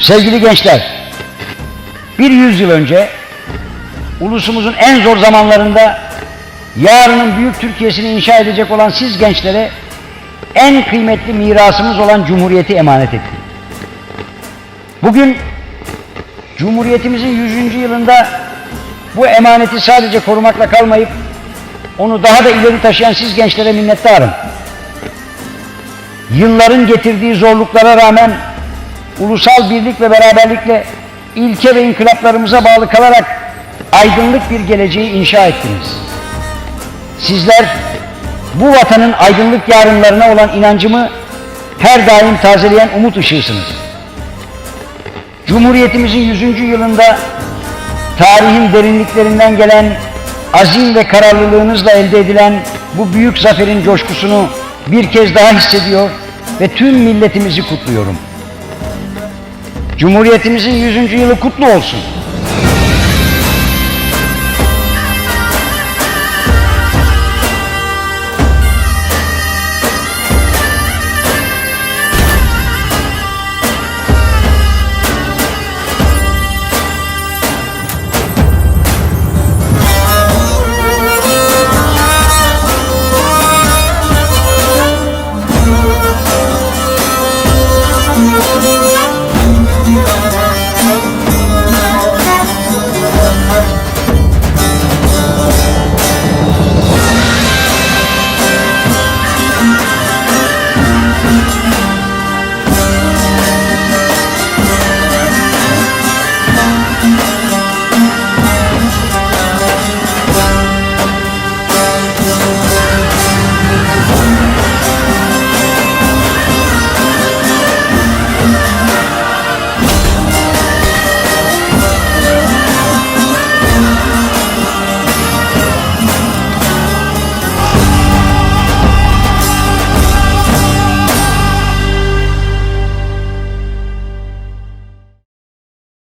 Sevgili gençler, bir yüzyıl önce ulusumuzun en zor zamanlarında yarının büyük Türkiye'sini inşa edecek olan siz gençlere en kıymetli mirasımız olan Cumhuriyeti emanet etti. Bugün Cumhuriyetimizin 100. yılında bu emaneti sadece korumakla kalmayıp onu daha da ileri taşıyan siz gençlere minnettarım. Yılların getirdiği zorluklara rağmen ulusal birlik ve beraberlikle ilke ve inkılaplarımıza bağlı kalarak aydınlık bir geleceği inşa ettiniz. Sizler bu vatanın aydınlık yarınlarına olan inancımı her daim tazeleyen umut ışığısınız. Cumhuriyetimizin 100. yılında tarihin derinliklerinden gelen azim ve kararlılığınızla elde edilen bu büyük zaferin coşkusunu bir kez daha hissediyor ve tüm milletimizi kutluyorum. Cumhuriyetimizin 100. yılı kutlu olsun.